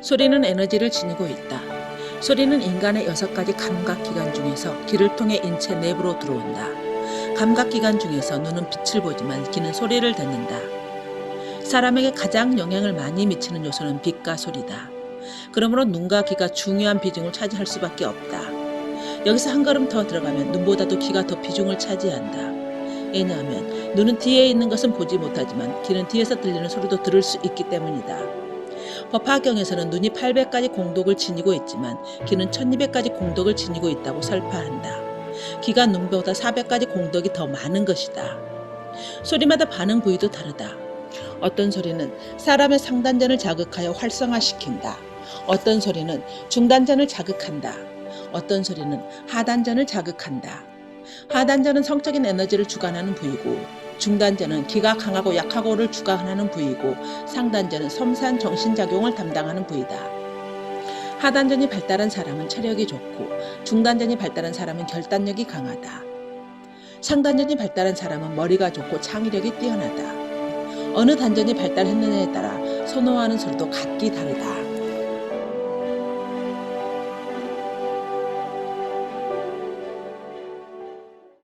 소리는 에너지를 지니고 있다. 소리는 인간의 여섯 가지 감각 기관 중에서 귀를 통해 인체 내부로 들어온다. 감각 기관 중에서 눈은 빛을 보지만 귀는 소리를 듣는다. 사람에게 가장 영향을 많이 미치는 요소는 빛과 소리다. 그러므로 눈과 귀가 중요한 비중을 차지할 수밖에 없다. 여기서 한 걸음 더 들어가면 눈보다도 귀가 더 비중을 차지한다. 왜냐하면 눈은 뒤에 있는 것은 보지 못하지만 귀는 뒤에서 들리는 소리도 들을 수 있기 때문이다. 법화경에서는 눈이 800가지 공덕을 지니고 있지만 귀는 1200가지 공덕을 지니고 있다고 설파한다. 귀가 눈보다 400가지 공덕이 더 많은 것이다. 소리마다 반응 부위도 다르다. 어떤 소리는 사람의 상단전을 자극하여 활성화시킨다. 어떤 소리는 중단전을 자극한다. 어떤 소리는 하단전을 자극한다. 하단전은 성적인 에너지를 주관하는 부위고 중단전은 기가 강하고 약하고를 주관하는 부위고 상단전은 섬세한 정신작용을 담당하는 부위다. 하단전이 발달한 사람은 체력이 좋고 중단전이 발달한 사람은 결단력이 강하다. 상단전이 발달한 사람은 머리가 좋고 창의력이 뛰어나다. 어느 단전이 발달했느냐에 따라 선호하는 소리도 각기 다르다.